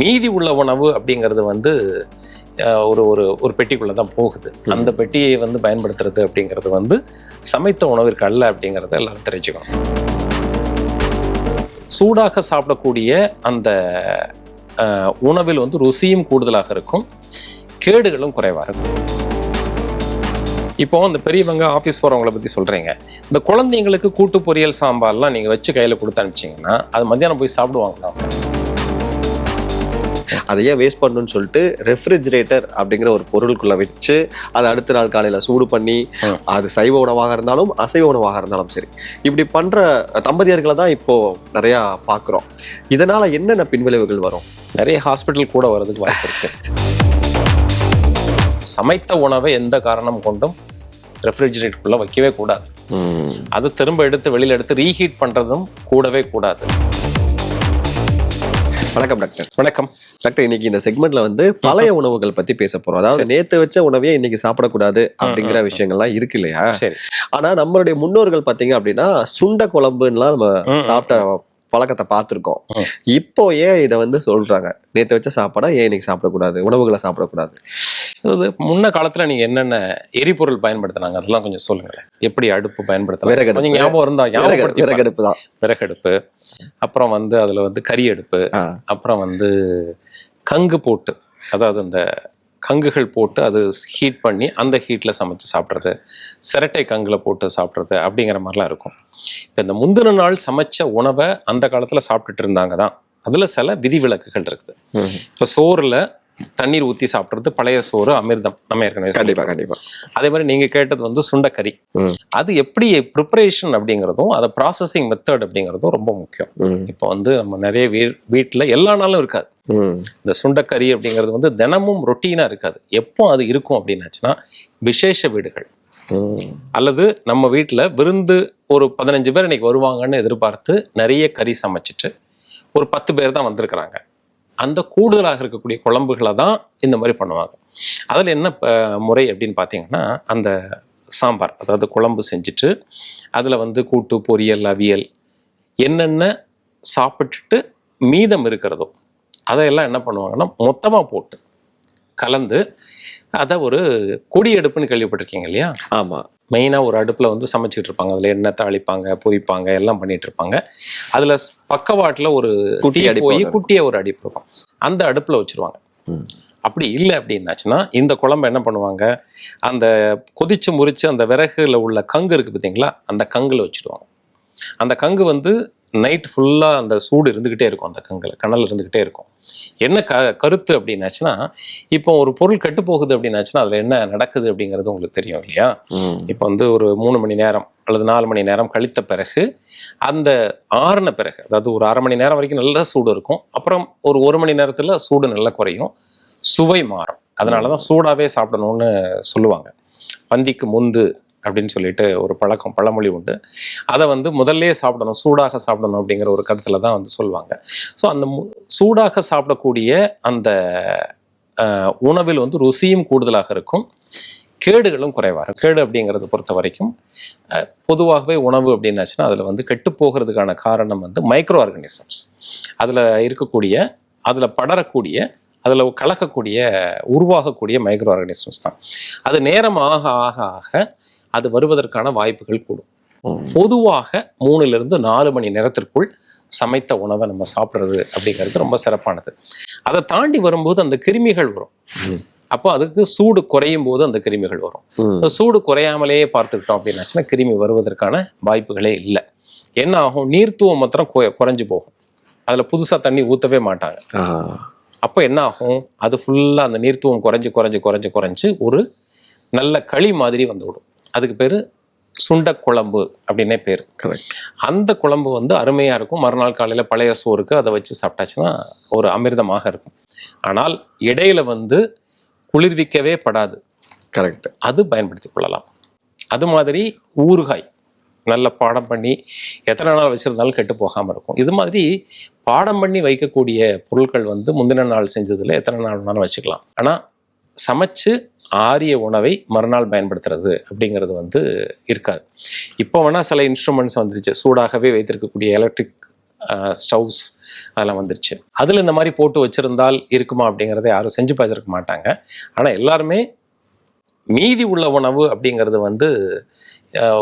மீதி உள்ள உணவு அப்படிங்கிறது வந்து ஒரு ஒரு ஒரு பெட்டிக்குள்ளே தான் போகுது. அந்த பெட்டியை வந்து பயன்படுத்துறது அப்படிங்கிறது வந்து சமைத்த உணவிற்கு அல்ல அப்படிங்கிறத எல்லாரும் தெரிஞ்சுக்கணும். சூடாக சாப்பிடக்கூடிய அந்த உணவில் வந்து ருசியும் கூடுதலாக இருக்கும். கேடுகளும் குறைவாக இருக்கும். இப்போ இந்த பெரியவங்க ஆஃபீஸ் போகிறவங்கள பற்றி சொல்கிறீங்க இந்த குழந்தைங்களுக்கு கூட்டு பொரியல் சாம்பார்லாம் நீங்கள் வச்சு கையில் கொடுத்து அனுப்பிச்சிங்கன்னா அது மத்தியானம் போய் சாப்பிடுவாங்களா அதை ஏன் வேஸ்ட் பண்ணணும்னு சொல்லிட்டு ரெஃப்ரிஜிரேட்டர் அப்படிங்கிற ஒரு பொருளுக்குள்ள வச்சு அதை அடுத்த நாள் காலையில சூடு பண்ணி. அது சைவ உணவாக இருந்தாலும் அசைவ உணவாக இருந்தாலும் சரி. இப்படி பண்ற தம்பதியர்களை தான் இப்போ நிறைய பாக்குறோம் இதனால என்னென்ன பின்விளைவுகள் வரும்? நிறைய ஹாஸ்பிட்டல் கூட வர்றதுக்கு வாய்ப்பு இருக்கு. சமைத்த உணவை எந்த காரணம் கொண்டும் ரெஃப்ரிஜிரேட்டருக்குள்ள வைக்கவே கூடாது. அது திரும்ப எடுத்து வெளியில எடுத்து ரீஹீட் பண்றதும் கூடவே கூடாது. வணக்கம் டாக்டர். வணக்கம். டாக்டர் இன்னைக்கு இந்த செக்மெண்ட்ல வந்து பழைய உணவுகள் பத்தி பேச போறோம். அதாவது நேத்து வச்ச உணவையே இன்னைக்கு சாப்பிடக்கூடாது அப்படிங்கிற விஷயங்கள்லாம் இருக்கு இல்லையா? ஆனா நம்மளுடைய முன்னோர்கள் பாத்தீங்க அப்படின்னா சுண்ட குழம்புலாம் நம்ம. சாப்பிட்ட பழக்கத்தை பார்த்திருக்கோம். இப்போ ஏன் இதை வந்து சொல்றாங்க? நேத்து வச்ச சாப்பாடா ஏன் இன்னைக்கு சாப்பிடக்கூடாது? உணவுகளை சாப்பிடக்கூடாது? அதாவது முன்ன காலத்துல நீங்க என்னென்ன எரிபொருள் பயன்படுத்தினாங்க? அதெல்லாம் கொஞ்சம் சொல்லுங்களேன். எப்படி அடுப்பு பயன்படுத்தலாம்? விறகடுப்பு. கொஞ்சம் ஞாபகம் இருந்தா. விறகடுப்பு தான். விறகடுப்பு. அப்புறம் வந்து அதுல வந்து கறி அடுப்பு ஆ. அப்புறம் வந்து கங்கு போட்டு அதாவது அந்த கங்குகள் போட்டு அது ஹீட் பண்ணி அந்த ஹீட்டில் சமைச்சு சாப்பிட்றது சிரட்டை கங்குல போட்டு சாப்பிட்றது அப்படிங்கிற மாதிரிலாம் இருக்கும் இப்போ இந்த முந்தின நாள் சமைச்ச உணவை அந்த காலத்தில் சாப்பிட்டுட்டு இருந்தாங்க தான் அதில் சில விதிவிலக்குகள் இருக்குது. இப்போ சோறில் தண்ணீர் ஊற்றி சாப்பிட்றது பழைய சோறு அமிர்தம் நம்ம ஏற்கனவே கண்டிப்பா கண்டிப்பா அதே மாதிரி நீங்கள் கேட்டது வந்து சுண்டக்கறி. அது எப்படி ப்ரிப்பரேஷன் அப்படிங்கிறதும் அதை ப்ராசஸிங் மெத்தட் அப்படிங்கிறதும் ரொம்ப முக்கியம். இப்போ வந்து நம்ம நிறைய வீ வீட்டில் எல்லா நாளும் இருக்காது. இந்த சுண்டக்கறி அப்படிங்கிறது வந்து தினமும் ரொட்டீனாக இருக்காது எப்போ அது இருக்கும் அப்படின்னாச்சுன்னா விசேஷ வீடுகள். அல்லது நம்ம வீட்டில் விருந்து ஒரு பதினஞ்சு பேர் இன்னைக்கு வருவாங்கன்னு எதிர்பார்த்து நிறைய கறி சமைச்சிட்டு ஒரு பத்து பேர் தான் வந்திருக்கிறாங்க அந்த கூடுதலாக இருக்கக்கூடிய குழம்புகளை தான் இந்த மாதிரி பண்ணுவாங்க. அதில் என்ன ப- முறை அப்படின்னு பார்த்தீங்கன்னா அந்த சாம்பார் அதாவது குழம்பு செஞ்சுட்டு அதில் வந்து கூட்டு பொரியல் அவியல் என்னென்ன சாப்பிட்டுட்டு மீதம் இருக்கிறதோ அதையெல்லாம் என்ன பண்ணுவாங்கன்னா மொத்தமாக போட்டு கலந்து அதை ஒரு கொடி அடுப்புன்னு கேள்விப்பட்டிருக்கீங்க இல்லையா? ஆமா. மெயினாக ஒரு அடுப்பில் வந்து சமைச்சிட்டு இருப்பாங்க. அதில் எண்ணெய் தாளிப்பாங்க பொரிப்பாங்க எல்லாம் பண்ணிட்டு இருப்பாங்க. அதில் பக்கவாட்டில் ஒரு குட்டி போய் குட்டிய ஒரு அடுப்பு இருக்கும். அந்த அடுப்பில் வச்சிருவாங்க. அப்படி இல்லை அப்படின்னாச்சுன்னா இந்த குழம்பு என்ன பண்ணுவாங்க? அந்த கொதிச்சு முறிச்சு அந்த விறகுல உள்ள கங்கு இருக்கு பார்த்தீங்களா அந்த கங்குல வச்சிடுவாங்க அந்த கங்கு வந்து நைட் ஃபுல்லாக அந்த சூடு இருந்துக்கிட்டே இருக்கும் அந்த கங்குல கனல் இருந்துக்கிட்டே இருக்கும். என்ன க கருத்து அப்படின்னாச்சுன்னா இப்போ ஒரு பொருள் கெட்டு போகுது அப்படின்னாச்சுன்னா அதில் என்ன நடக்குது அப்படிங்கிறது உங்களுக்கு தெரியும் இல்லையா. இப்போ வந்து ஒரு மூணு மணி நேரம் அல்லது நாலு மணி நேரம் கழித்த பிறகு அந்த ஆறின பிறகு அதாவது ஒரு அரை மணி நேரம் வரைக்கும் நல்லா சூடு இருக்கும். அப்புறம் ஒரு ஒரு மணி நேரத்தில் சூடு நல்லா குறையும். சுவை மாறும். அதனால தான் சூடாகவே சாப்பிடணும்னு சொல்லுவாங்க. பந்திக்கு முந்து அப்படின்னு சொல்லிட்டு ஒரு பழக்கம் பழமொழி உண்டு. அதை வந்து முதல்லே சாப்பிடணும் சூடாக சாப்பிடணும் அப்படிங்கிற ஒரு கருத்தில் தான் வந்து சொல்லுவாங்க. ஸோ அந்த சூடாக சாப்பிடக்கூடிய அந்த உணவில் வந்து ருசியும் கூடுதலாக இருக்கும். கேடுகளும் குறைவாக இருக்கும். கேடு அப்படிங்கிறத பொறுத்த வரைக்கும் பொதுவாகவே உணவு அப்படின்னாச்சுன்னா அதில் வந்து கெட்டு போகிறதுக்கான காரணம் வந்து மைக்ரோ ஆர்கனிசம்ஸ் அதில் இருக்கக்கூடிய அதில் படரக்கூடிய அதில் கலக்கக்கூடிய உருவாகக்கூடிய மைக்ரோ ஆர்கனிசம்ஸ் தான். அது நேரம் ஆக ஆக ஆக அது வருவதற்கான வாய்ப்புகள் கூடும். பொதுவாக மூணுலேருந்து நாலு மணி நேரத்திற்குள் சமைத்த உணவை நம்ம சாப்பிட்றது அப்படிங்கிறது ரொம்ப சிறப்பானது. அதை தாண்டி வரும்போது அந்த கிருமிகள் வரும். அப்போ அதுக்கு சூடு குறையும் போது அந்த கிருமிகள் வரும். சூடு குறையாமலே பார்த்துக்கிட்டோம் அப்படின்னாச்சுன்னா கிருமி வருவதற்கான வாய்ப்புகளே இல்லை. என்ன ஆகும்? நீர்த்துவம் மாத்திரம் குறை- குறைஞ்சு போகும். அதில் புதுசாக தண்ணி ஊற்றவே மாட்டாங்க. அப்போ என்ன ஆகும்? அது ஃபுல்லாக அந்த நீர்த்துவம் குறைஞ்சு குறைஞ்சு குறைஞ்சு குறைஞ்சு ஒரு நல்ல களி மாதிரி வந்து விடும். அதுக்கு பேர் சுண்ட குழம்பு அப்படின்னே பேர். அந்த குழம்பு வந்து அருமையாக இருக்கும். மறுநாள் காலையில் பழைய சோறுக்கு அதை வச்சு சாப்பிட்டாச்சுன்னா ஒரு அமிர்தமாக இருக்கும். ஆனால் இடையில வந்து குளிர்விக்கவே படாது. கரெக்ட் அது பயன்படுத்தி கொள்ளலாம். அது மாதிரி ஊறுகாய் நல்ல பாடம் பண்ணி எத்தனை நாள் வச்சிருந்தாலும் கெட்டு போகாமல் இருக்கும். இது மாதிரி பாடம் பண்ணி வைக்கக்கூடிய பொருட்கள் வந்து முந்தின நாள் செஞ்சதில் எத்தனை நாள் வேணாலும் வச்சுக்கலாம். ஆனால் சமைச்சு ஆரிய உணவை மறுநாள் பயன்படுத்துறது அப்படிங்கிறது வந்து இருக்காது. இப்போ வேணால் சில இன்ஸ்ட்ருமெண்ட்ஸ் வந்துருச்சு. சூடாகவே வைத்திருக்கக்கூடிய எலக்ட்ரிக் ஸ்டவ்ஸ் அதெல்லாம் வந்துருச்சு. அதில் இந்த மாதிரி போட்டு வச்சுருந்தால் இருக்குமா அப்படிங்கிறத யாரும் செஞ்சு பார்த்துருக்க மாட்டாங்க. ஆனால் எல்லாருமே மீதி உள்ள உணவு அப்படிங்கிறது வந்து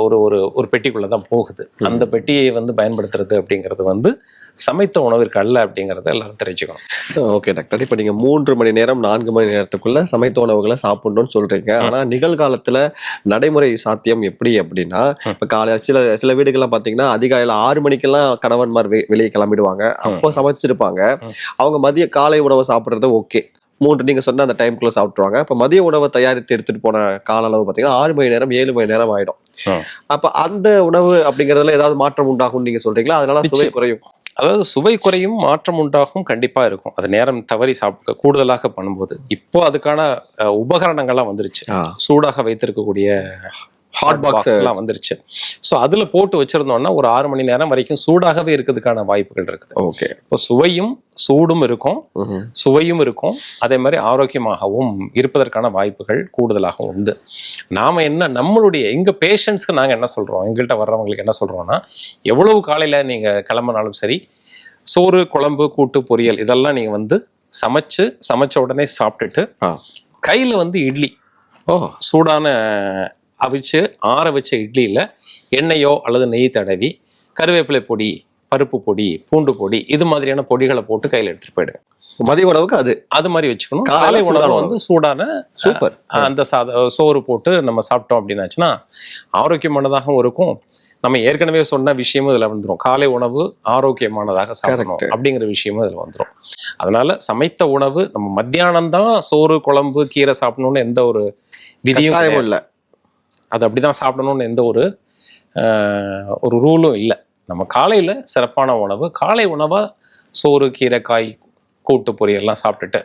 ஒரு ஒரு ஒரு பெட்டிக்குள்ளே தான் போகுது. அந்த பெட்டியை வந்து பயன்படுத்துறது அப்படிங்கிறது வந்து சமைத்த உணவிற்கு அல்ல அப்படிங்கிறத எல்லாரும் தெரிஞ்சுக்கணும். Okay doctor. இப்போ நீங்க மூன்று மணி நேரம் நான்கு மணி நேரத்துக்குள்ள சமைத்த உணவுகளை சாப்பிடணும்னு சொல்றீங்க. ஆனா நிகழ்காலத்துல நடைமுறை சாத்தியம் எப்படி அப்படின்னா இப்ப காலையில சில சில வீடுகள்லாம் பாத்தீங்கன்னா அதிகாலையில ஆறு மணிக்கெல்லாம் கணவன்மார் வெளியே கிளம்பிடுவாங்க. அப்போ சமைச்சிருப்பாங்க. அவங்க மதிய காலை உணவை சாப்பிடுறது ஓகே. மூன்று நீங்க சொன்ன அந்த டைம்குள்ள சாப்பிட்டுருவாங்க. இப்ப மதிய உணவை தயாரித்து எடுத்துட்டு போன கால அளவு பாத்தீங்கன்னா ஆறு மணி நேரம் ஏழு மணி நேரம் ஆயிடும். ம். அப்ப அந்த உணவு அப்படிங்கறதுல ஏதாவது மாற்றம் உண்டாகும் நீங்க சொல்றீங்களா? அதனால சுவை. குறையும். அதாவது சுவை குறையும் மாற்றம் உண்டாகும் கண்டிப்பா இருக்கும். அது நேரம் தவறி சாப்பிட கூடுதலாக பண்ணும்போது. இப்போ அதுக்கான உபகரணங்கள்லாம் வந்துருச்சு. சூடாக வைத்திருக்கக்கூடிய ஹாட் பாக்ஸ் எல்லாம் வந்துருச்சு. ஸோ அதுல போட்டு வச்சிருந்தோம்னா ஒரு ஆறு மணி நேரம் வரைக்கும் சூடாகவே இருக்கிறதுக்கான வாய்ப்புகள் இருக்குது. ஓகே இப்போ சுவையும் சூடும் இருக்கும். சுவையும் இருக்கும். அதே மாதிரி ஆரோக்கியமாகவும் இருப்பதற்கான வாய்ப்புகள் கூடுதலாக உண்டு. நாம என்ன நம்மளுடைய எங்க பேஷண்ட்ஸ்க்கு நாங்க என்ன சொல்றோம்? எங்கள்கிட்ட வர்றவங்களுக்கு என்ன சொல்றோம்னா எவ்வளவு காலையில நீங்க கிளம்பினாலும் சரி சோறு குழம்பு கூட்டு பொரியல் இதெல்லாம் நீங்க வந்து சமைச்சு சமைச்ச உடனே சாப்பிட்டுட்டு. கையில வந்து இட்லி. ஓ சூடான அவிச்சு ஆற வச்ச இட்லியில் எண்ணெயோ அல்லது நெய் தடவி கருவேப்பிலை பொடி பருப்பு பொடி பூண்டு பொடி இது மாதிரியான பொடிகளை போட்டு கையில் எடுத்துட்டு போயிடுங்க மதிய உணவுக்கு அது. அது மாதிரி வச்சுக்கணும். காலை உணவு. வந்து சூடான சூப்பர். அந்த சாத சோறு போட்டு நம்ம சாப்பிட்டோம் அப்படின்னாச்சுன்னா ஆரோக்கியமானதாகவும் இருக்கும். நம்ம ஏற்கனவே சொன்ன விஷயமும் இதில் வந்துடும் காலை உணவு ஆரோக்கியமானதாக சாப்பிடணும். அப்படிங்கிற விஷயமும் இதில் வந்துடும் அதனால சமைத்த உணவு நம்ம மத்தியானம் தான் சோறு குழம்பு கீரை சாப்பிடணும்னு எந்த ஒரு விதியும் இல்ல. அது அப்படிதான் சாப்பிடணும்னு எந்த ஒரு ஒரு ரூலும் இல்லை. நம்ம காலையில் சிறப்பான உணவு காலை உணவாக சோறு கீரை காய் கூட்டு பொரியல்லாம் சாப்பிட்டுட்டு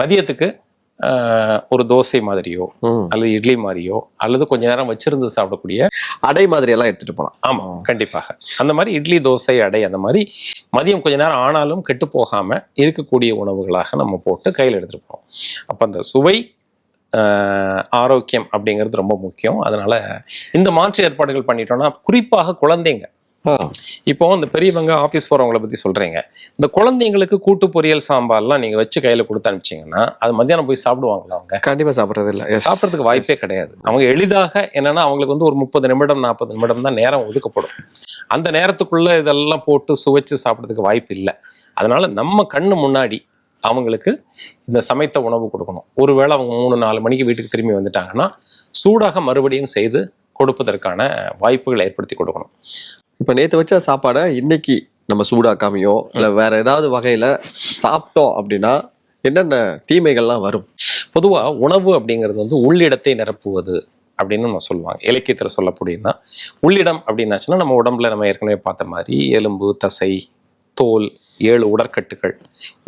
மதியத்துக்கு ஒரு தோசை மாதிரியோ. அல்லது இட்லி மாதிரியோ அல்லது கொஞ்ச நேரம் வச்சிருந்து சாப்பிடக்கூடிய அடை மாதிரி எல்லாம் எடுத்துட்டு போலாம். ஆமாம் கண்டிப்பாக. அந்த மாதிரி இட்லி தோசை அடை அந்த மாதிரி மதியம் கொஞ்ச நேரம் ஆனாலும் கெட்டு போகாமல் இருக்கக்கூடிய உணவுகளாக நம்ம போட்டு கையில் எடுத்துட்டு போவோம் அப்போ அந்த சுவை ஆரோக்கியம் அப்படிங்கிறது ரொம்ப முக்கியம். அதனால இந்த மாற்று ஏற்பாடுகள் பண்ணிட்டோம்னா குறிப்பாக குழந்தைங்க. இப்போ இந்த பெரியவங்க ஆஃபீஸ் போகிறவங்கள பத்தி சொல்றீங்க. இந்த குழந்தைங்களுக்கு கூட்டு பொரியல் சாம்பார்லாம் நீங்க வச்சு கையில கொடுத்து அனுப்பிச்சீங்கன்னா அது மத்தியானம் போய் சாப்பிடுவாங்களா அவங்க? கண்டிப்பா சாப்பிடுறது இல்ல. சாப்பிட்றதுக்கு வாய்ப்பே கிடையாது. அவங்க எளிதாக என்னன்னா அவங்களுக்கு வந்து ஒரு முப்பது நிமிடம் நாற்பது நிமிடம் தான் நேரம் ஒதுக்கப்படும். அந்த நேரத்துக்குள்ள இதெல்லாம் போட்டு சுவைச்சு சாப்பிட்றதுக்கு வாய்ப்பு இல்லை. அதனால நம்ம கண்ணு முன்னாடி அவங்களுக்கு இந்த சமைத்த உணவு கொடுக்கணும். ஒருவேளை அவங்க மூணு நாலு மணிக்கு வீட்டுக்கு திரும்பி வந்துட்டாங்கன்னா சூடாக மறுபடியும் செய்து கொடுப்பதற்கான வாய்ப்புகளை ஏற்படுத்தி கொடுக்கணும். இப்ப நேத்து வச்ச சாப்பாடை இன்னைக்கு நம்ம சூடாக்காமையோ இல்ல வேற ஏதாவது வகையில சாப்பிட்டோம் அப்படின்னா என்னென்ன தீமைகள்லாம் வரும்? பொதுவா உணவு அப்படிங்கிறது வந்து உள்ளிடத்தை நிரப்புவது அப்படின்னு நம்ம சொல்லுவாங்க. இலக்கியத்தில் சொல்லக்கூடியதுன்னா உள்ளிடம் அப்படின்னாச்சுன்னா நம்ம உடம்புல நம்ம ஏற்கனவே பார்த்த மாதிரி எலும்பு தசை தோல் ஏழு உடற்கட்டுகள்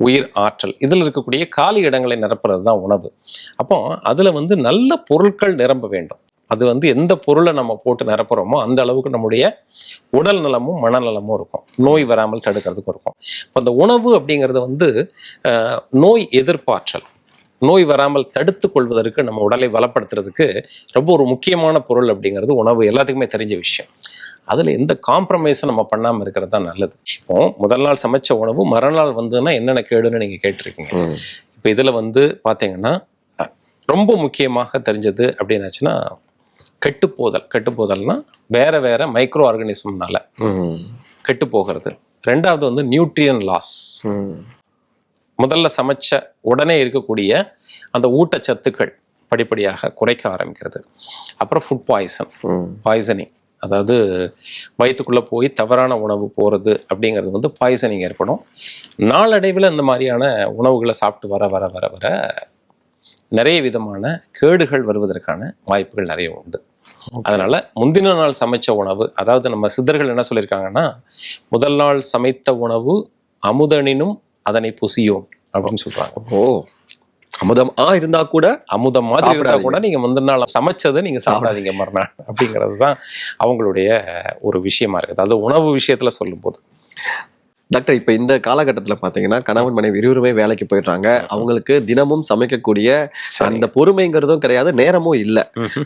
உயிர் ஆற்றல் இதில் இருக்கக்கூடிய காலி இடங்களை நிரப்புறது தான் உணவு. அப்போ அதில் வந்து நல்ல பொருட்கள் நிரம்ப வேண்டும். அது வந்து எந்த பொருளை நம்ம போட்டு நிரப்புறோமோ அந்த அளவுக்கு நம்முடைய உடல் நலமும் மனநலமும் இருக்கும். நோய் வராமல் தடுக்கிறதுக்கும் இருக்கும். இப்போ அந்த உணவு அப்படிங்கிறது வந்து நோய் எதிர்ப்பாற்றல் நோய் வராமல் தடுத்து கொள்வதற்கு நம்ம உடலை பலப்படுத்துறதுக்கு ரொம்ப ஒரு முக்கியமான பொருள் அப்படிங்கிறது உணவு. எல்லாத்துக்குமே தெரிஞ்ச விஷயம். அதில் எந்த காம்ப்ரமைஸும் நம்ம பண்ணாமல் இருக்கிறது தான் நல்லது. இப்போ முதல் நாள் சமைச்ச உணவு மறுநாள் வந்ததுன்னா என்னென்ன கேடுன்னு நீங்கள் கேட்டிருக்கீங்க. இப்போ இதில் வந்து பார்த்தீங்கன்னா ரொம்ப முக்கியமாக தெரிஞ்சது அப்படின்னாச்சுன்னா கெட்டுப்போதல் கெட்டுப்போதல்னா வேற வேற மைக்ரோ ஆர்கானிசம்னால கெட்டு போகிறது. ரெண்டாவது வந்து நியூட்ரியன் லாஸ் முதல்ல சமைச்ச உடனே இருக்கக்கூடிய அந்த ஊட்டச்சத்துக்கள் படிப்படியாக குறைக்க ஆரம்பிக்கிறது. அப்புறம் ஃபுட் பாய்சன் பாய்சனிங் அதாவது வயிற்றுக்குள்ளே போய் தவறான உணவு போகிறது அப்படிங்கிறது வந்து பாய்சனிங் ஏற்படும். நாளடைவில் இந்த மாதிரியான உணவுகளை சாப்பிட்டு வர வர வர வர நிறைய விதமான கேடுகள் வருவதற்கான வாய்ப்புகள் நிறைய உண்டு. அதனால முந்தின நாள் சமைச்ச உணவு அதாவது நம்ம சித்தர்கள் என்ன சொல்லியிருக்காங்கன்னா முதல் நாள் சமைத்த உணவு அமுதனினும் அதனை புசியோம் அப்படின்னு சொல்றாங்க. ஓ அமுதம் ஆ இருந்தா கூட அமுதம் மாதிரி இருந்தா. கூட நீங்க முந்தின நாள் சமைச்சதை நீங்க சாப்பிடாதீங்க மறுநாள் அப்படிங்கிறது தான் அவங்களுடைய ஒரு விஷயமா இருக்குது. அது உணவு விஷயத்துல சொல்லும்போது. டாக்டர் இப்ப இந்த காலகட்டத்துல பாத்தீங்கன்னா கணவன் மனைவி இருவருமே வேலைக்கு போயிடுறாங்க. அவங்களுக்கு தினமும் சமைக்கக்கூடிய அந்த பொறுமைங்கிறதும் கிடையாது நேரமும் இல்ல.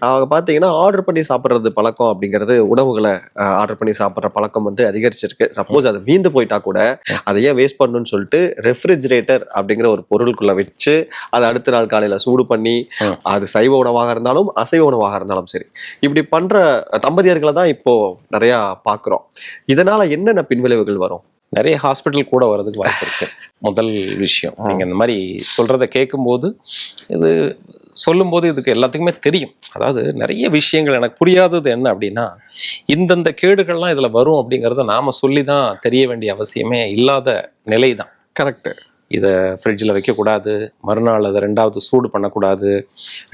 அவங்க பாத்தீங்கன்னா ஆர்டர் பண்ணி சாப்பிடுறது பழக்கம் அப்படிங்கிறது உணவுகளை ஆர்டர் பண்ணி சாப்பிடுற பழக்கம் வந்து அதிகரிச்சிருக்கு. சப்போஸ் அது வீந்து போயிட்டா கூட அதை ஏன் வேஸ்ட் பண்ணணும்னு சொல்லிட்டு ரெஃப்ரிஜிரேட்டர் அப்படிங்கிற ஒரு பொருளுக்குள்ள வச்சு அதை அடுத்த நாள் காலையில சூடு பண்ணி. அது சைவ உணவாக இருந்தாலும் அசைவ உணவாக இருந்தாலும் சரி. இப்படி பண்ற தம்பதியர்களை தான் இப்போ நிறைய பாக்குறோம். இதனால என்னென்ன பின்விளைவுகள் வரும்? நிறைய ஹாஸ்பிட்டல் கூட வர்றதுக்கு வாய்ப்பு இருக்கு. முதல் விஷயம். நீங்க இந்த மாதிரி சொல்றத கேட்கும்போது இது சொல்லும்போது இதுக்கு எல்லாத்துக்குமே தெரியும். அதாவது நிறைய விஷயங்கள் எனக்கு புரியாதது என்ன அப்படின்னா இந்தந்த கேடுகள்லாம் இதுல வரும் அப்படிங்கிறத நாம சொல்லி தான் தெரிய வேண்டிய அவசியமே இல்லாத நிலை தான் கரெக்ட் இதை ஃப்ரிட்ஜில் வைக்கக்கூடாது மறுநாள் அதை ரெண்டாவது சூடு பண்ணக்கூடாது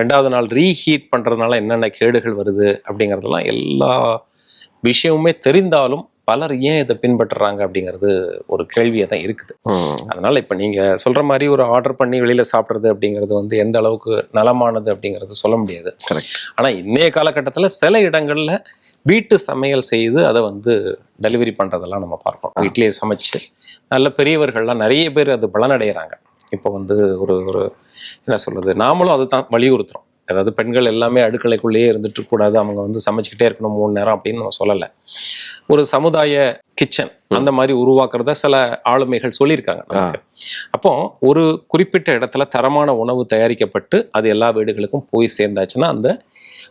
ரெண்டாவது நாள் ரீஹீட் பண்ணுறதுனால என்னென்ன கேடுகள் வருது அப்படிங்கிறதெல்லாம் எல்லா விஷயமுமே தெரிந்தாலும் பலர் ஏன் இதை பின்பற்றுறாங்க அப்படிங்கிறது ஒரு கேள்வியாக தான் இருக்குது. அதனால இப்போ நீங்கள் சொல்கிற மாதிரி ஒரு ஆர்டர் பண்ணி வெளியில் சாப்பிட்றது அப்படிங்கிறது வந்து எந்த அளவுக்கு நலமானது அப்படிங்கிறது சொல்ல முடியாது. கரெக்ட் ஆனால் இன்னைய காலகட்டத்தில் சில இடங்களில் வீட்டு சமையல் செய்து அதை வந்து டெலிவரி பண்ணுறதெல்லாம் நம்ம பார்ப்போம் வீட்டிலேயே சமைச்சு நல்ல பெரியவர்கள்லாம் நிறைய பேர் அது பலனடைகிறாங்க இப்போ வந்து ஒரு ஒரு என்ன சொல்கிறது நாமளும் அதை தான் வலியுறுத்துறோம். அதாவது பெண்கள் எல்லாமே அடுக்கலைக்குள்ளேயே இருந்துட்டு கூடாது. அவங்க வந்து சமைச்சிக்கிட்டே இருக்கணும் மூணு நேரம் அப்படின்னு நம்ம சொல்லலை. ஒரு சமுதாய கிச்சன் அந்த மாதிரி உருவாக்குறத சில ஆளுமைகள் சொல்லியிருக்காங்க அப்போ ஒரு குறிப்பிட்ட இடத்துல தரமான உணவு தயாரிக்கப்பட்டு அது எல்லா வீடுகளுக்கும் போய் சேர்ந்தாச்சுன்னா அந்த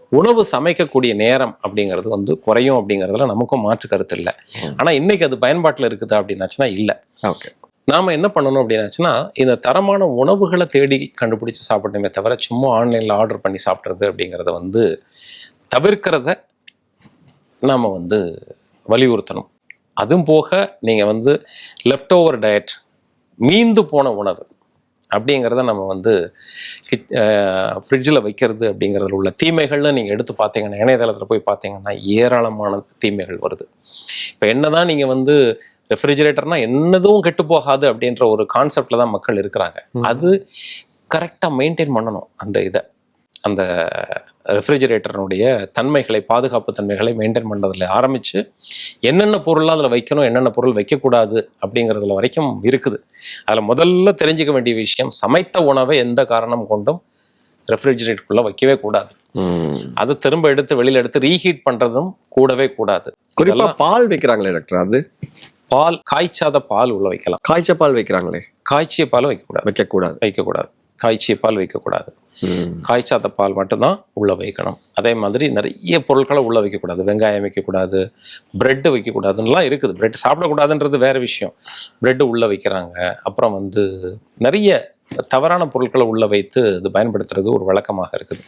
உணவு சமைக்கக்கூடிய நேரம் அப்படிங்கிறது வந்து குறையும் அப்படிங்கிறதுல நமக்கும் மாற்று கருத்து இல்லை. ஆனா இன்னைக்கு அது பயன்பாட்டில் இருக்குதா அப்படின்னாச்சுன்னா இல்லை. ஓகே. நாம் என்ன பண்ணணும் அப்படின்னாச்சுன்னா இந்த தரமான உணவுகளை தேடி கண்டுபிடிச்சி சாப்பிடணுமே தவிர சும்மா ஆன்லைனில் ஆர்டர் பண்ணி சாப்பிட்றது அப்படிங்கிறத வந்து தவிர்க்கிறத நாம் வந்து வலியுறுத்தணும். அதுவும் போக நீங்கள் வந்து லெஃப்ட் ஓவர் டயட் மீந்து போன உணவு அப்படிங்கிறத நம்ம வந்து கிச் ஃப்ரிட்ஜில் வைக்கிறது அப்படிங்கிறதுல உள்ள தீமைகள்னு நீங்கள் எடுத்து பார்த்தீங்கன்னா இணையதளத்தில் போய் பார்த்தீங்கன்னா ஏராளமான தீமைகள் வருது. இப்போ என்ன தான் நீங்கள் வந்து ரெஃப்ரிஜிரேட்டர்னா என்னதும் கெட்டு போகாது அப்படின்ற ஒரு கான்செப்டில் தான் மக்கள் இருக்கிறாங்க. அது கரெக்டாக மெயின்டைன் பண்ணணும் அந்த இதை. அந்த ரெஃப்ரிஜிரேட்டருடைய தன்மைகளை பாதுகாப்பு தன்மைகளை மெயின்டைன் பண்ணுறதுல ஆரம்பித்து என்னென்ன பொருள்லாம் அதில் வைக்கணும் என்னென்ன பொருள் வைக்கக்கூடாது அப்படிங்கிறதுல வரைக்கும் இருக்குது. அதில் முதல்ல தெரிஞ்சுக்க வேண்டிய விஷயம் சமைத்த உணவை எந்த காரணம் கொண்டும் ரெஃப்ரிஜிரேட்டருக்குள்ளே வைக்கவே கூடாது. அதை திரும்ப எடுத்து வெளியில் எடுத்து ரீஹீட் பண்ணுறதும் கூடவே கூடாது. குறிப்பா பால் வைக்கிறாங்களே டாக்டர் அது? பால் காய்ச்சாத பால் உள்ள வைக்கலாம். காய்ச்ச பால் வைக்கிறாங்களே. காய்ச்சிய பால் வைக்கக்கூடாது. வைக்க கூடாது வைக்கக்கூடாது. காய்ச்சிய பால் வைக்கக்கூடாது. காய்ச்சாத பால் மட்டும்தான் உள்ள வைக்கணும். அதே மாதிரி நிறைய பொருட்களை உள்ள வைக்கக்கூடாது. வெங்காயம் வைக்கக்கூடாது. பிரெட்டு வைக்கக்கூடாதுன்னெலாம் இருக்குது. பிரெட் சாப்பிடக்கூடாதுன்றது வேற விஷயம். பிரெட்டு உள்ள வைக்கிறாங்க. அப்புறம் வந்து நிறைய தவறான பொருட்களை உள்ள வைத்து இது பயன்படுத்துறது ஒரு வழக்கமாக இருக்குது.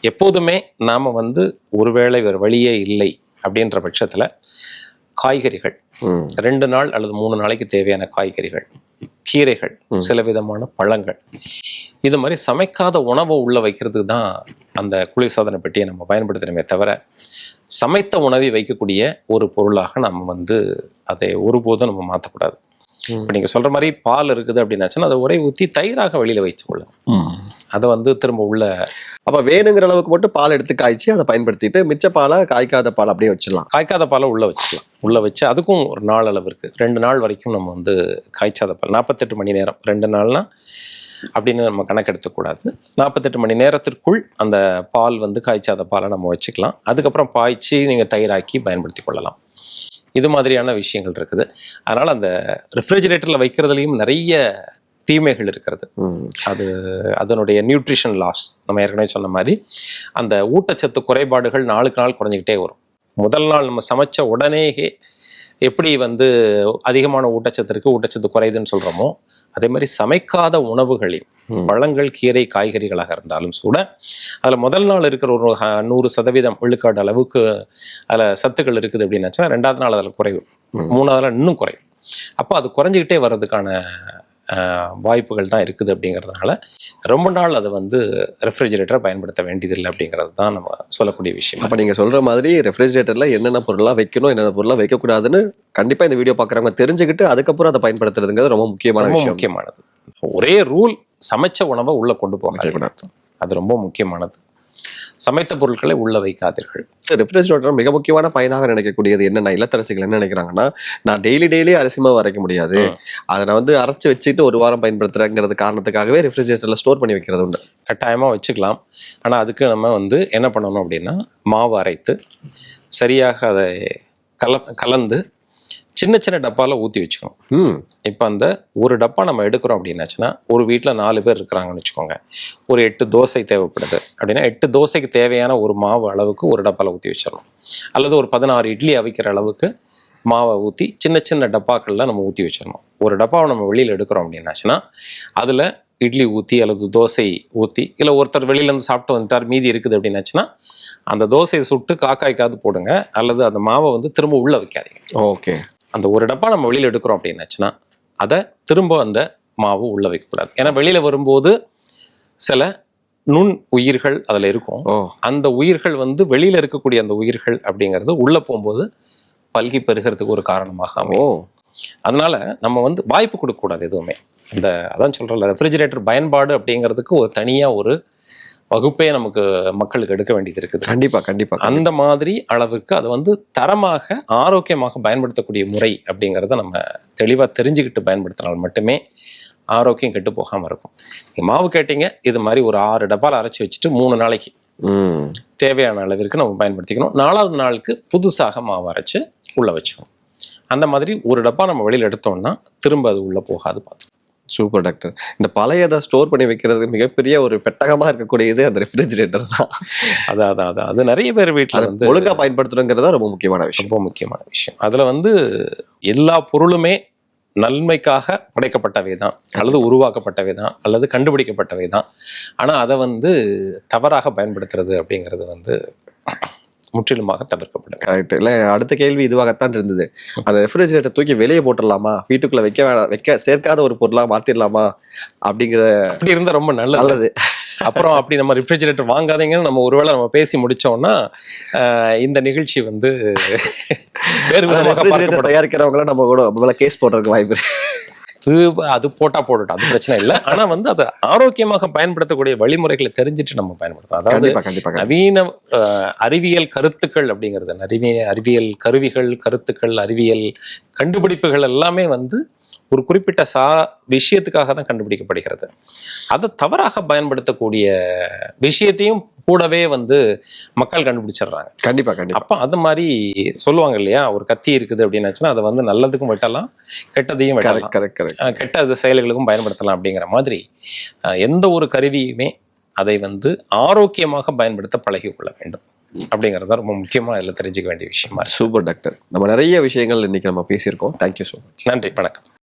எப்போதுமே நாம் வந்து ஒருவேளை வேறு வழியே இல்லை அப்படின்ற பட்சத்தில் காய்கறிகள். ரெண்டு நாள் அல்லது மூணு நாளைக்கு தேவையான காய்கறிகள் கீரைகள் சில விதமான பழங்கள். இது மாதிரி சமைக்காத உணவை உள்ள வைக்கிறதுக்கு தான் அந்த குளிர்சாதன பெட்டியை நம்ம பயன்படுத்துகிறோமே தவிர சமைத்த உணவை வைக்கக்கூடிய ஒரு பொருளாக நம்ம வந்து அதை ஒருபோதும் நம்ம மாற்றக்கூடாது இப்போ நீங்கள் சொல்கிற மாதிரி பால் இருக்குது அப்படின்னாச்சுன்னா அதை ஒரே ஊற்றி தயிராக வெளியில் வைத்து கொள்ளலாம் அதை வந்து திரும்ப உள்ள அப்ப வேணுங்கிற அளவுக்கு மட்டும் பால் எடுத்து காய்ச்சி அதை பயன்படுத்திட்டு மிச்ச பாலை காய்க்காத பால் அப்படியே வச்சிடலாம். காய்க்காத பாலை உள்ளே வச்சுக்கலாம். உள்ளே வச்சு அதுக்கும் ஒரு நாள் அளவு இருக்குது ரெண்டு நாள் வரைக்கும் நம்ம வந்து காய்ச்சாத பால். நாற்பத்தெட்டு மணி நேரம். ரெண்டு நாள்னா அப்படின்னு நம்ம கணக்கெடுத்துக்கூடாது நாற்பத்தெட்டு மணி நேரத்திற்குள் அந்த பால் வந்து காய்ச்சாத பாலை நம்ம வச்சுக்கலாம். அதுக்கப்புறம் பாய்ச்சி நீங்கள் தயிராக்கி பயன்படுத்தி கொள்ளலாம். இது மாதிரியான விஷயங்கள் இருக்குது. அதனால் அந்த ரெஃப்ரிஜிரேட்டரில் வைக்கிறதுலையும் நிறைய தீமைகள் இருக்கிறது. அது அதனுடைய நியூட்ரிஷன் லாஸ் நம்ம ஏற்கனவே சொன்ன மாதிரி அந்த ஊட்டச்சத்து குறைபாடுகள் நாளுக்கு நாள் குறைஞ்சிக்கிட்டே வரும். முதல் நாள் நம்ம சமைச்ச உடனேயே எப்படி வந்து அதிகமான ஊட்டச்சத்து இருக்கு ஊட்டச்சத்து குறையுதுன்னு சொல்றோமோ அதே மாதிரி சமைக்காத உணவுகளில் பழங்கள் கீரை காய்கறிகளாக இருந்தாலும் கூட அதில் முதல் நாள் இருக்கிற ஒரு நூறு சதவீதம் விழுக்காடு அளவுக்கு அதில் சத்துக்கள் இருக்குது அப்படின்னாச்சா ரெண்டாவது நாள் அதில் குறையும். மூணாவது நாள் இன்னும் குறையும். அப்போ அது குறைஞ்சிக்கிட்டே வர்றதுக்கான வாய்ப்புகள் தான் இருக்குது அப்படிங்கிறதுனால ரொம்ப நாள் அதை வந்து ரெஃப்ரிஜிரேட்டரை பயன்படுத்த வேண்டியதில்லை அப்படிங்கிறது தான் நம்ம சொல்லக்கூடிய விஷயம். அப்ப நீங்க சொல்ற மாதிரி ரெஃப்ரிஜரேட்டர்ல என்னென்ன பொருள்லாம் வைக்கணும் என்னென்ன பொருள்லாம் வைக்கக்கூடாதுன்னு கண்டிப்பா இந்த வீடியோ பாக்குறவங்க தெரிஞ்சுக்கிட்டு அதுக்கப்புறம் அதை பயன்படுத்துறதுங்கிறது ரொம்ப முக்கியமான விஷயம். முக்கியமானது. ஒரே ரூல் சமைச்ச உணவை உள்ள கொண்டு வைக்கக்கூடாது. அது ரொம்ப முக்கியமானது. சமைத்த பொருட்களை உள்ள வைக்காதீர்கள். ரெஃப்ரிஜரேட்டர் மிக முக்கியமான பயனாக நினைக்கக்கூடியது என்னென்ன இல்லத்தரசிகள் என்ன நினைக்கிறாங்கன்னா நான் டெய்லி டெய்லி அரிசி மாவு அரைக்க முடியாது. அதை நான் வந்து அரைச்சு வச்சுட்டு ஒரு வாரம் பயன்படுத்துறேங்கிறது காரணத்துக்காகவே ரெஃப்ரிஜரேட்டர்ல ஸ்டோர் பண்ணி வைக்கிறது உண்டு. கட்டாயமாக வச்சுக்கலாம். ஆனால் அதுக்கு நம்ம வந்து என்ன பண்ணணும் அப்படின்னா மாவு அரைத்து சரியாக அதை கல கலந்து சின்ன சின்ன டப்பாவில் ஊற்றி வச்சுக்கணும். ம். இப்போ அந்த ஒரு டப்பா நம்ம எடுக்கிறோம் அப்படின்னாச்சுன்னா ஒரு வீட்டில் நாலு பேர் இருக்கிறாங்கன்னு வச்சுக்கோங்க. ஒரு எட்டு தோசை தேவைப்படுது அப்படின்னா எட்டு தோசைக்கு தேவையான ஒரு மாவு அளவுக்கு ஒரு டப்பாவில் ஊற்றி வச்சிடணும். அல்லது ஒரு பதினாறு இட்லி அவிக்கிற அளவுக்கு மாவை ஊற்றி சின்ன சின்ன டப்பாக்களில் நம்ம ஊற்றி வச்சிடணும். ஒரு டப்பாவை நம்ம வெளியில் எடுக்கிறோம் அப்படின்னாச்சுன்னா அதில் இட்லி ஊற்றி அல்லது தோசை ஊற்றி இல்லை ஒருத்தர் வெளியிலேருந்து சாப்பிட்டு வந்துட்டார் மீதி இருக்குது அப்படின்னாச்சுன்னா அந்த தோசையை சுட்டு காக்காய்க்காவது போடுங்க. அல்லது அந்த மாவை வந்து திரும்ப உள்ளே வைக்காதீங்க. ஓகே. அந்த ஒரு டப்பா நம்ம வெளியில் எடுக்கிறோம் அப்படின்னாச்சுன்னா அதை திரும்ப அந்த மாவு உள்ள வைக்கக்கூடாது. ஏன்னா வெளியில் வரும்போது சில நுண் உயிர்கள் அதில் இருக்கும். அந்த உயிர்கள் வந்து வெளியில் இருக்கக்கூடிய அந்த உயிர்கள் அப்படிங்கிறது உள்ளே போகும்போது பல்கி பெருகிறதுக்கு ஒரு காரணமாக அமையும். அதனால நம்ம வந்து வாய்ப்பு கொடுக்கக்கூடாது எதுவுமே. அந்த அதான் சொல்கிறோம்ல ரெஃப்ரிஜிரேட்டர் பயன்பாடு அப்படிங்கிறதுக்கு ஒரு தனியாக ஒரு வகுப்பே நமக்கு மக்களுக்கு எடுக்க வேண்டியது இருக்குது. கண்டிப்பா கண்டிப்பா அந்த மாதிரி அளவுக்கு அதை வந்து தரமாக ஆரோக்கியமாக பயன்படுத்தக்கூடிய முறை அப்படிங்கிறத நம்ம தெளிவாக தெரிஞ்சுக்கிட்டு பயன்படுத்தினால் மட்டுமே ஆரோக்கியம் கெட்டு போகாமல் இருக்கும். நீங்கள் மாவு கேட்டீங்க இது மாதிரி ஒரு ஆறு டப்பால் அரைச்சி வச்சுட்டு மூணு நாளைக்கு தேவையான அளவிற்கு நம்ம பயன்படுத்திக்கணும். நாலாவது நாளுக்கு புதுசாக மாவு அரைச்சு உள்ளே வச்சுக்கணும். அந்த மாதிரி ஒரு டப்பா நம்ம வெளியில் எடுத்தோம்னா திரும்ப அது உள்ளே போகாது பார்த்து சூப்பர் டாக்டர் இந்த பழையதை ஸ்டோர் பண்ணி வைக்கிறது மிகப்பெரிய ஒரு பெட்டகமா இருக்கக்கூடியது அந்த ரெஃப்ரிஜரேட்டர் தான். அதான் அதான் அதான். அது நிறைய பேர் வீட்டில் வந்து ஒழுங்கா பயன்படுத்தணுங்கிறது ரொம்ப முக்கியமான விஷயம். ரொம்ப முக்கியமான விஷயம். அதில் வந்து எல்லா பொருளுமே நன்மைக்காக படைக்கப்பட்டவை தான். அல்லது உருவாக்கப்பட்டவை தான். அல்லது கண்டுபிடிக்கப்பட்டவை தான். ஆனால் அதை வந்து தவறாக பயன்படுத்துறது அப்படிங்கிறது வந்து முற்றிலுமாக தவிர்க்கப்படும் கரெக்ட் இல்ல அடுத்த கேள்வி இதுவாகத்தான் இருந்தது. அந்த ரெஃப்ரிஜரேட்டர் தூக்கி வெளியே போட்டுடலாமா? வீட்டுக்குள்ள வைக்க வேணாம் வைக்க சேர்க்காத ஒரு பொருளா மாத்திரலாமா அப்படிங்கிற அப்படி இருந்தால் ரொம்ப நல்லது. நல்லது. அப்புறம் அப்படி நம்ம ரெஃப்ரிஜரேட்டர் வாங்காதீங்கன்னு நம்ம ஒருவேளை நம்ம பேசி முடிச்சோம்னா இந்த நிகழ்ச்சி வந்து வேறு தயாரிக்கிறவங்கள நம்ம கூட கேஸ் போடுறதுக்கு வாய்ப்பு அது அது போட்டா போடட்டும் அது பிரச்சனை இல்லை ஆனா வந்து அதை ஆரோக்கியமாக பயன்படுத்தக்கூடிய வழிமுறைகளை தெரிஞ்சுட்டு நம்ம பயன்படுத்தணும் அதாவது. நவீன அறிவியல் கருத்துக்கள் அப்படிங்கிறது நவீன அறிவியல் கருவிகள் கருத்துக்கள் அறிவியல் கண்டுபிடிப்புகள் எல்லாமே வந்து ஒரு குறிப்பிட்ட சா விஷயத்துக்காக தான் கண்டுபிடிக்கப்படுகிறது. அதை தவறாக பயன்படுத்தக்கூடிய விஷயத்தையும் கூடவே வந்து மக்கள் கண்டுபிடிச்சிடுறாங்க. கண்டிப்பா கண்டிப்பா. அப்போ அது மாதிரி சொல்லுவாங்க இல்லையா? ஒரு கத்தி இருக்குது அப்படின்னாச்சுன்னா அதை வந்து நல்லதுக்கும் வெட்டலாம் கெட்டதையும் வெட்டலாம். கெட்ட செயல்களுக்கும் பயன்படுத்தலாம் அப்படிங்கிற மாதிரி எந்த ஒரு கருவியுமே அதை வந்து ஆரோக்கியமாக பயன்படுத்த பழகிக் கொள்ள வேண்டும் அப்படிங்கிறது ரொம்ப முக்கியமாக இதில் தெரிஞ்சுக்க வேண்டிய விஷயமா சூப்பர் டாக்டர் நம்ம நிறைய விஷயங்கள் இன்னைக்கு நம்ம பேசியிருக்கோம். தேங்க்யூ ஸோ மச் நன்றி வணக்கம்.